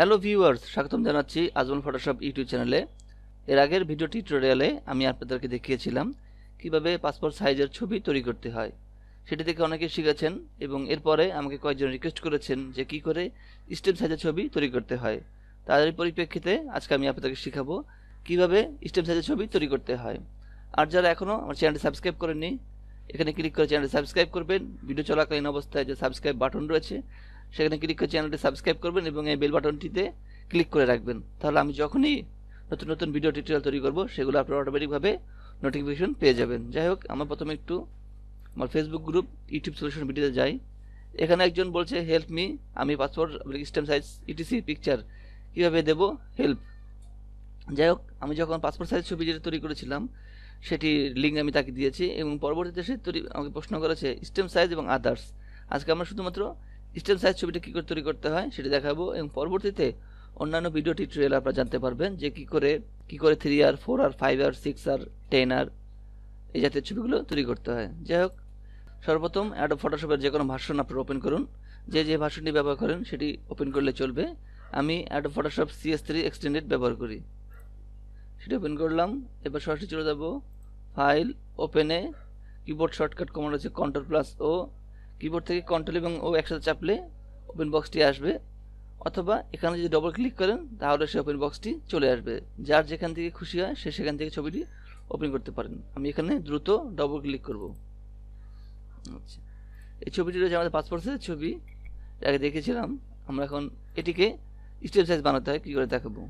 Hello viewers স্বাগতম জানাচ্ছি Ajmal Photoshop YouTube চ্যানেলে এর আগের ভিডিও টিউটোরিয়ালে আমি আপনাদেরকে দেখিয়েছিলাম কীভাবে পাসপোর্ট সাইজের ছবি তৈরি করতে হয়। সেটি থেকে অনেকে শিখেছেন এবং এরপরে আমাকে কয়েকজন রিকোয়েস্ট করেছেন যে কি করে স্টেম সাইজের ছবি তৈরি করতে হয়। তাদের পরিপ্রেক্ষিতে আজকে আমি আপনাদেরকে শেখাবো কীভাবে স্টেম সাইজের ছবি তৈরি করতে হয়। আর যারা এখনও আমার চ্যানেলটি সাবস্ক্রাইব করেননি, এখানে ক্লিক করে চ্যানেলটি সাবস্ক্রাইব করবেন। ভিডিও চলাকালীন অবস্থায় যে সাবস্ক্রাইব বাটন রয়েছে সেখানে ক্লিক করে চ্যানেলটি সাবস্ক্রাইব করবেন এবং এই বেল বাটনটিতে ক্লিক করে রাখবেন। তাহলে আমি যখনই নতুন নতুন ভিডিও টিউটোরিয়াল তৈরি করব, সেগুলো আপনারা অটোমেটিকভাবে নোটিফিকেশন পেয়ে যাবেন। যাই হোক, আমার প্রথমে একটু আমার ফেসবুক গ্রুপ ইউটিউব সলিউশন ভিডিওতে যাই। এখানে একজন বলছে হেল্প মি আমি passport stamp size ETC picture কীভাবে দেবো? হেল্প যাই হোক, আমি যখন পাসপোর্ট সাইজ ছবি যেটা তৈরি করেছিলাম, সেটি লিঙ্ক আমি তাকে দিয়েছি এবং পরবর্তীতে সে তৈরি আমাকে প্রশ্ন করেছে স্টেম সাইজ এবং আদার্স আজকে আমরা শুধুমাত্র স্টেম সাইজ ছবিটা কী করে তৈরি করতে হয় সেটা দেখাবো এবং পরবর্তীতে অন্যান্য ভিডিও টিউটোরিয়াল আপনারা জানতে পারবেন যে কী করে কী করে থ্রি আর ফোর আর ফাইভ আর সিক্স আর টেন আর এই জাতীয় ছবিগুলো তৈরি করতে হয়। যাই হোক, সর্বপ্রথম অ্যাডো ফটোশপের যে কোনো ভার্সন আপনারা ওপেন করুন। যে যে ভার্সনটি ব্যবহার করেন সেটি ওপেন করলে চলবে। আমি Adobe Photoshop CS three extended ব্যবহার করি। সেটি ওপেন করলাম। এবার সরাসরি চলে যাব। ফাইল ওপেনে কিবোর্ড শর্টকাট কমান্ড হচ্ছে কন্ট্রোল প্লাস ও কিবোর্ড থেকে কন্ট্রোল এবং ও একসাথে চাপলে ওপেন বক্সটি আসবে, অথবা এখানে যদি ডবল ক্লিক করেন, তাহলে সে ওপেন বক্সটি চলে আসবে। যার যেখান থেকে খুশি হয়, সে সেখান থেকে ছবিটি ওপেন করতে পারেন। আমি এখানে দ্রুত ডবল ক্লিক করব। আচ্ছা। এই ছবিটি রয়েছে আমাদের পাসপোর্ট সাইজের ছবি। আগে দেখেছিলাম, আমরা এখন এটিকে স্টেপ সাইজ বানাতে হয়, কী করে দেখাবো?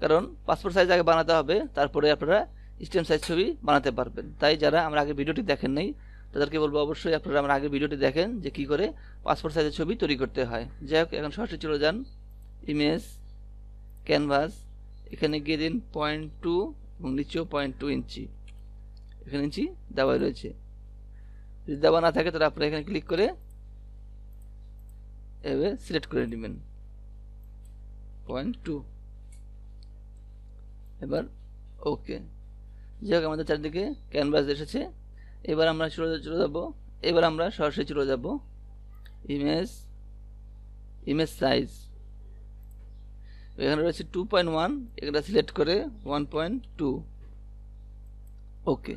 কারণ পাসপোর্ট সাইজ আগে বানাতে হবে, তারপরে আপনারা স্টেম সাইজ ছবি বানাতে পারবেন। তাই যারা আমরা আগে ভিডিওটি দেখেন নাই তাদেরকে বলব অবশ্যই আপনারা আমার আগের ভিডিওটি দেখেন যে কী করে পাসপোর্ট সাইজের ছবি তৈরি করতে হয়। যাই হোক, এখন সরাসরি চলে যান। ইমেজ ক্যানভাস এখানে গিয়ে দিন পয়েন্ট টু এবং নিচেও পয়েন্ট টু ইঞ্চি এখানে ইঞ্চি দেওয়া রয়েছে। যদি দেওয়া না থাকে, তাহলে আপনারা এখানে ক্লিক করে এভাবে সিলেক্ট করে নেবেন। পয়েন্ট টু এবার ওকে যাই হোক, আমাদের চারিদিকে ক্যানভাস এসেছে। এবার আমরা চলে চলে যাব। এবার আমরা সরাসরি চলে যাব। ইমেজ ইমেজ সাইজ এখানে রয়েছে টু পয়েন্ট ওয়ান এখানে সিলেক্ট করে ওয়ান পয়েন্ট টু ওকে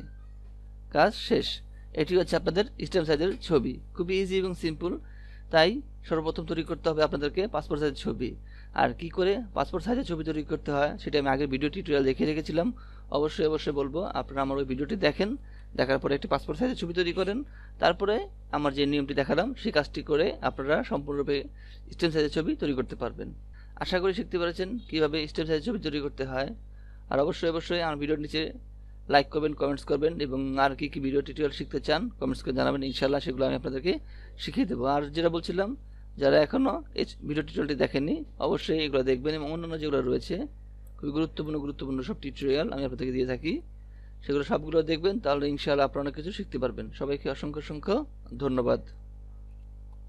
কাজ শেষ। এটি হচ্ছে আপনাদের স্টেম সাইজের ছবি। খুবই ইজি এবং সিম্পল তাই সর্বপ্রথম তৈরি করতে হবে আপনাদেরকে পাসপোর্ট সাইজের ছবি। আর কি করে পাসপোর্ট সাইজের ছবি তৈরি করতে হয়, সেটা আমি আগের ভিডিও টিউটোরিয়াল দেখে রেখেছিলাম। অবশ্যই অবশ্যই বলব, আপনারা আমার ওই ভিডিওটি দেখেন। দেখার পরে একটি পাসপোর্ট সাইজের ছবি তৈরি করেন। তারপরে আমার যে নিয়মটি দেখালাম, সেই কাজটি করে আপনারা সম্পূর্ণরূপে স্টেম সাইজের ছবি তৈরি করতে পারবেন। আশা করি শিখতে পেরেছেন কীভাবে স্টেম সাইজের ছবি তৈরি করতে হয়। আর অবশ্যই অবশ্যই আমার ভিডিওর নিচে লাইক করবেন কমেন্টস করবেন এবং আর কি কি ভিডিও টিউটোরিয়াল শিখতে চান কমেন্টস করে জানাবেন। ইনশাল্লাহ সেগুলো আমি আপনাদেরকে শিখিয়ে দেবো। আর যেটা বলছিলাম, যারা এখনও এই ভিডিও টিউটোরিয়ালটি দেখেননি, অবশ্যই এগুলো দেখবেন এবং অন্যান্য যেগুলো রয়েছে, খুবই গুরুত্বপূর্ণ গুরুত্বপূর্ণ সব টিউটোরিয়াল আমি আপনাদেরকে দিয়ে থাকি। সেগুলো সবগুলো দেখবেন তাহলে ইনশাআল্লাহ আপনারা কিছু শিখতে পারবেন। সবাইকে অসংখ্য অসংখ্য ধন্যবাদ।